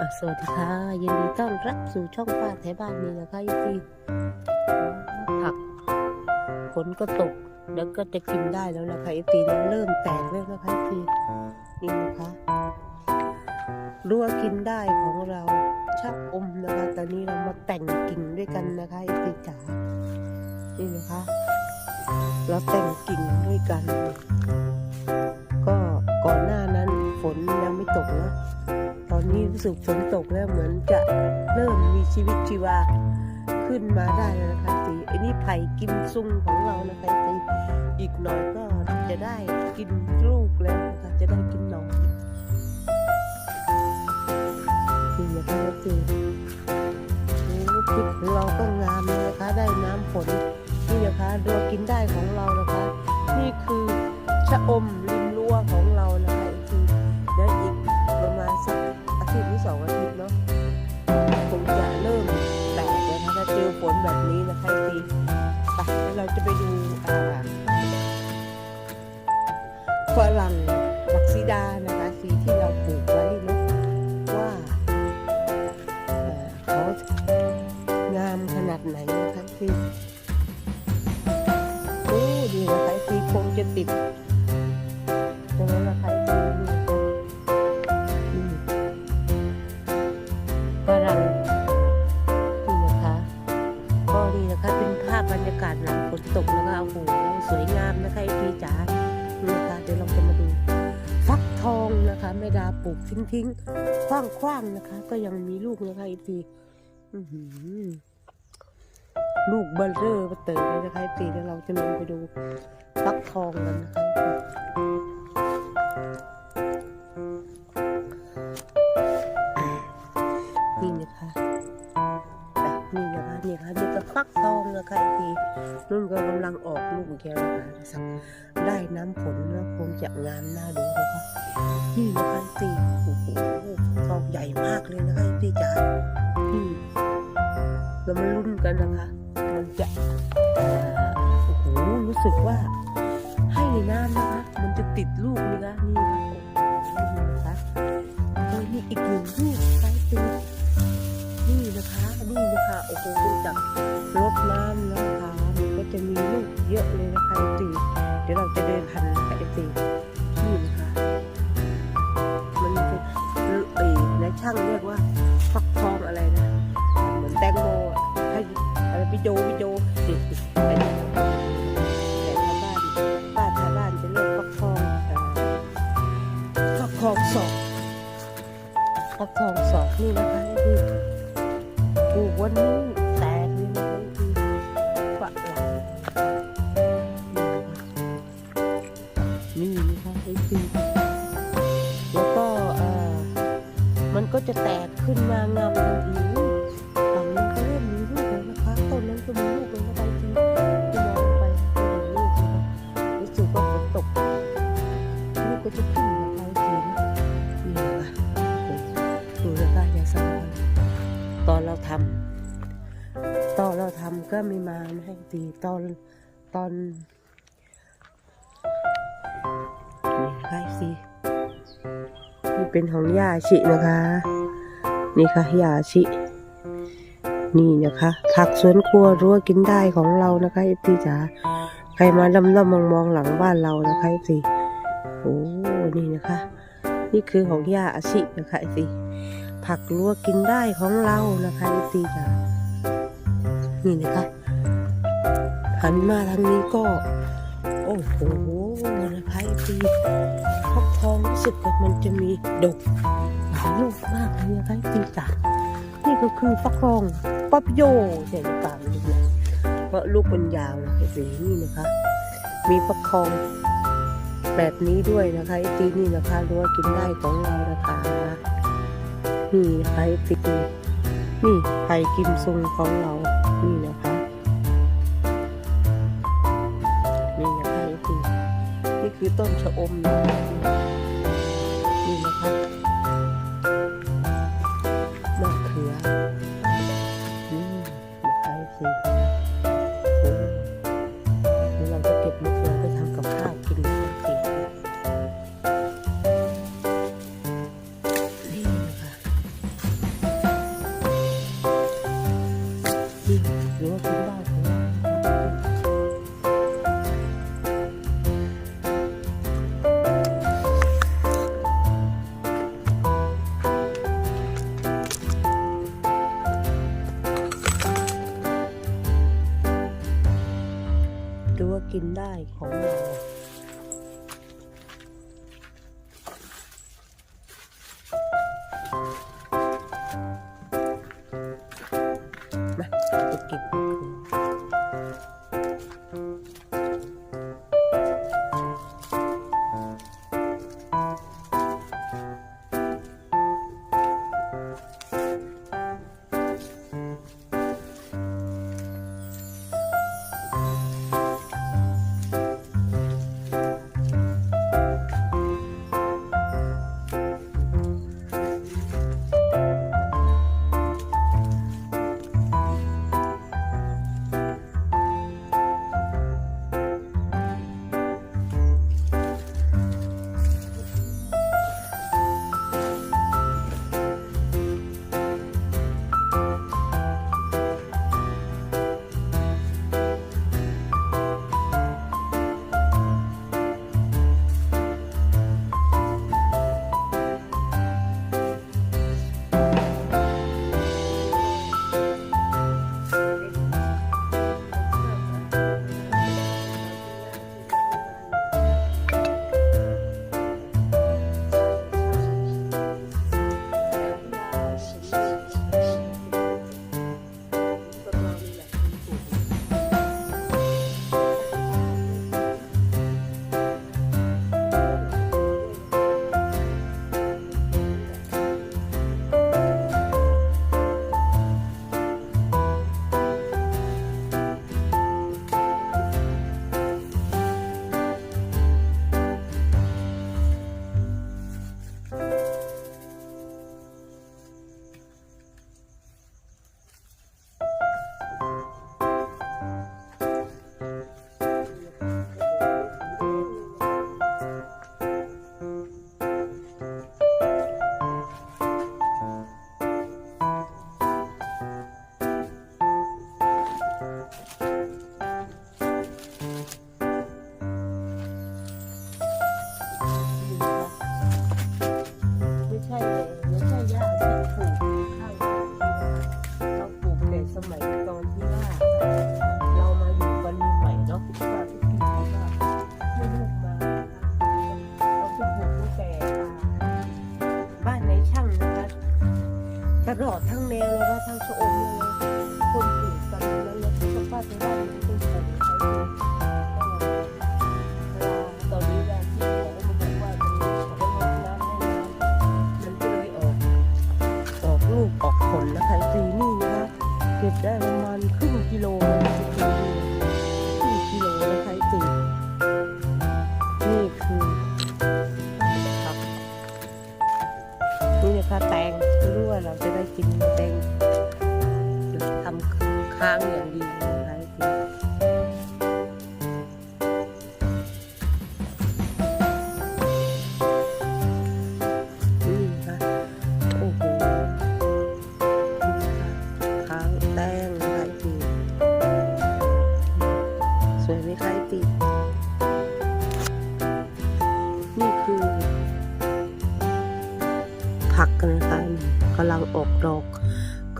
สวัสดีค่ะยินดีต้อนรับสู่ช่องป้าแถวบ้านนี่นะคะยี่ปีผักฝนก็ตกแล้วก็จะกินได้แล้วนะคะยี่ปีแล้วเริ่มแตกแล้วนะคะยี่ปีนี่นะคะรั้วกินได้ของเราชักอมนะคะ ตอนนี้เรามาแต่งกิ่งด้วยกันนะคะยี่ปีจ๋านี่นะคะ เราแต่งกิ่งด้วยกัน ก็ก่อนหน้านั้นฝนยังไม่ตกนะ อนนี้รู้สึกฝนตกแล้วเหมือนจะเริ่มมีชีวิตชีวาขึ้นมาได้แล้วนะคะสีไอ้นี่ไผ่กิมซุงของเรานะคะสีอีกหน่อยก็จะได้กินลูกแล้วนะคะจะได้กินหนอนนี่นะคะสีโอ้พริกของเราก็งามเลยนะคะ ได้น้ำฝนนี่นะคะดัวกินได้ของเรานะคะ ซีดานะคะสีที่เราปลูกไว้เนะว่าเขางามขนาดไหนนะคะที่โอ้ดีนะคะซีคงจะติด ทิ้งคว้างคว้างๆนะคะ ก็ยังมีลูกนะคะอีตีลูกเบลเลอร์มาเติมเลยนะคะตีเดี๋ยวเราจะลงไปดูฟักทองกันนะคะ องนะคะไอทีนุ่นก็กำลังออกลูกแก้วนะคะสักได้น้ำฝนแล้วคงจะงามน่าดูนะคะนี่นะคะตีโอ้โหทองใหญ่มากเลยนะคะไอตีจ๋าอืมเรามาลุ้นกันนะคะ มันจะโอ้โหรู้สึกว่า ให้น้ำนะคะ มันจะติดลูกเลยนะนี่นะโอ้โหนี่นะคะโอ้ยนี่อีกหนึ่งลูกไซตี นี่นะคะนี่นะคะโอ้โหดูจากรดน้ำนะคะมันก็จะมีลูกเยอะเลยนะคะไอตีเดี๋ยวเราจะเดินพันนะคะไอตีนี่นะคะมันเป็นเอ่ยในช่างเรียกว่าฟักทองอะไรนะเหมือนแตงโมอะให้อะไรพี่โจพี่โจดิแต่ชาวบ้านป้าชาวบ้านจะเรียกฟักทองฟักทองสอกฟักทองสอกนี่นะคะนี่ ลูกวันนี้แตกเลยนะคะคือฝักหลังนี่นะคะไอ้ปีแล้วก็เอ่อมันก็จะแตกขึ้นมางามทันทีฝั่งนั้นก็เริ่มมีลูกแล้วนะคะต้นนั้นก็มีลูกแล้วนะคะจริงที่มองไปเห็นลูกนะคะรู้สึกว่าฝนตกลูกก็จะขึ้น ตอนเราทำก็ไม่มาให้ตีตอนตอนนี่นะคะสินี่เป็นของยาชินะคะ นี่ค่ะยาชิ นี่นะคะ ผักสวนครัวรั้วกินได้ของเรานะคะเอฟซีจ๋าใครมาล่ำล่ำมองมองหลังบ้านเรานะคะเอฟซีโอ้นี่นะคะ นี่คือของยาอาชินะคะเอฟซีผักรั้วกินได้ของเรานะคะเอฟซีจ๋า นี่นะคะหันมาทางนี้ก็ โอ้โหนะคะเอฟซีฟักทองรู้สึกว่ามันจะมีดกหลายลูกมากเลยนะคะเอฟซีจ๋านี่ก็คือฟักทองป๊อปโยใช่หรือเปล่าไม่รู้นะเพราะลูกมันยาวนะคะสีนี่นะคะ มีฟักทองแบบนี้ด้วยนะคะไอตีนี่นะคะรู้ว่ากินได้ของเรานะคะนี่นะคะไอตีนี่ไข่กิมซุงของเรา คือต้นชะอมนี่นะคะมะเขือนี่มะไก่สีนี่เราจะเก็บมะเขือไปทำกับข้าวกินกันสินี่นะคะนี่หรือว่าคุณบ้านของ ดูว่ากินได้ของเรา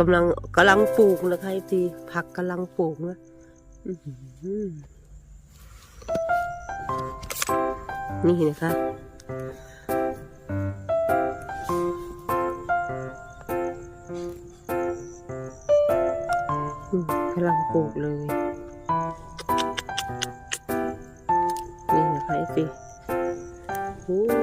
กำลังกำลังปลูกนะคะทีผักกำลังปลูกนะนี่นะคะกำลังปลูกเลย นี่นะคะสิโอ้